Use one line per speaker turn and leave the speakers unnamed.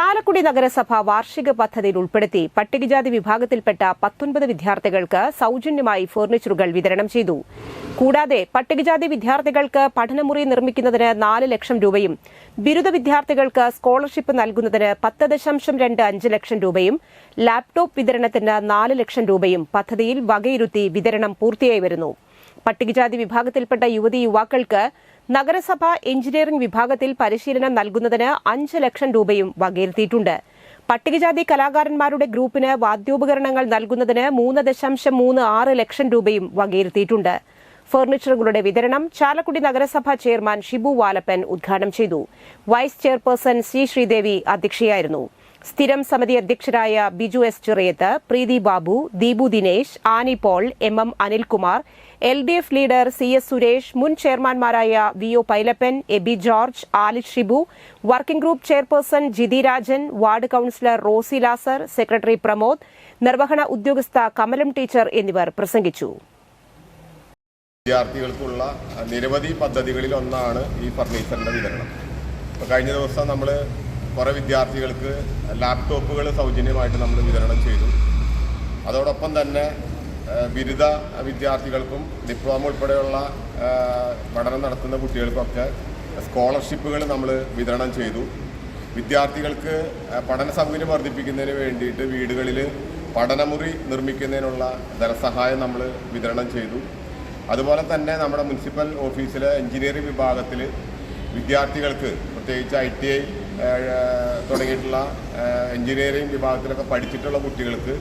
ചാലക്കുടി നഗരസഭ വാർഷിക പദ്ധതിയിൽ ഉൾപ്പെടുത്തി പട്ടികജാതി വിഭാഗത്തിൽപ്പെട്ട പത്തൊൻപത് വിദ്യാർത്ഥികൾക്ക് സൌജന്യമായി ഫർണിച്ചറുകൾ വിതരണം ചെയ്തു. കൂടാതെ പട്ടികജാതി വിദ്യാർത്ഥികൾക്ക് പഠനമുറി നിർമ്മിക്കുന്നതിന് നാല് ലക്ഷം രൂപയും ബിരുദ വിദ്യാർത്ഥികൾക്ക് സ്കോളർഷിപ്പ് നൽകുന്നതിന് പത്ത് ദശാംശം രണ്ട് അഞ്ച് ലക്ഷം രൂപയും ലാപ്ടോപ്പ് വിതരണത്തിന് നാല് ലക്ഷം രൂപയും പദ്ധതിയിൽ വകയിരുത്തി വിതരണം പൂർത്തിയായി വരുന്നു. പട്ടികജാതി വിഭാഗത്തിൽപ്പെട്ട യുവതി യുവാക്കൾക്ക് നഗരസഭ എഞ്ചിനീയറിംഗ് വിഭാഗത്തിൽ പരിശീലനം നൽകുന്നതിന് അഞ്ച് ലക്ഷം രൂപയും വകയിരുത്തിയിട്ടുണ്ട്. പട്ടികജാതി കലാകാരന്മാരുടെ ഗ്രൂപ്പിന് വാദ്യോപകരണങ്ങൾ നൽകുന്നതിന് മൂന്ന് ദശാംശം മൂന്ന് ആറ് ലക്ഷം രൂപയും വകയിരുത്തിയിട്ടുണ്ട്. ഫർണിച്ചറുകളുടെ വിതരണം ചാലക്കുടി നഗരസഭ ചെയർമാൻ ഷിബു വാലപ്പൻ ഉദ്ഘാടനം ചെയ്തു. വൈസ് ചെയർപേഴ്സൺ സി ശ്രീദേവി അധ്യക്ഷയായിരുന്നു. സ്ഥിരം സമിതി അധ്യക്ഷരായ Biju S Chirayath Preethi Babu Deepu Dinesh Annie Paul M M Anilkumar L D F leader C S Suresh മുൻ ചെയർമാൻമാരായ V O Pailappan Aby George Alish Shibu working group chairperson Jithi Rajan ward councillor Rosy Lazar secretary Pramod നിർവഹണ ഉദ്യോഗസ്ഥ Kamalam teacher എന്നിവർ പ്രസംഗിച്ചു.
വിദ്യാർത്ഥികൾക്കുള്ള നിരവധി പദ്ധതികളിൽ ഒന്നാണ് ഈ ഫർണിച്ചറിന്റെ വിതരണം. കഴിഞ്ഞ ദിവസം നമ്മൾ കുറേ വിദ്യാർത്ഥികൾക്ക് ലാപ്ടോപ്പുകൾ സൗജന്യമായിട്ട് നമ്മൾ വിതരണം ചെയ്തു. അതോടൊപ്പം തന്നെ ബിരുദ വിദ്യാർത്ഥികൾക്കും ഡിപ്ലോമ ഉൾപ്പെടെയുള്ള പഠനം നടത്തുന്ന കുട്ടികൾക്കൊക്കെ സ്കോളർഷിപ്പുകൾ നമ്മൾ വിതരണം ചെയ്തു. വിദ്യാർത്ഥികൾക്ക് പഠന സൗകര്യം വർദ്ധിപ്പിക്കുന്നതിന് വേണ്ടിയിട്ട് വീടുകളിൽ പഠനമുറി നിർമ്മിക്കുന്നതിനുള്ള ധനസഹായം നമ്മൾ വിതരണം ചെയ്തു. അതുപോലെ തന്നെ നമ്മുടെ മുനിസിപ്പൽ ഓഫീസിലെ എഞ്ചിനീയറിംഗ് വിഭാഗത്തിൽ വിദ്യാർത്ഥികൾക്ക് പ്രത്യേകിച്ച് ഐ ടി ഐ തുടങ്ങിയിട്ടുള്ള എഞ്ചിനീയറിംഗ് വിഭാഗത്തിലൊക്കെ പഠിച്ചിട്ടുള്ള കുട്ടികൾക്ക്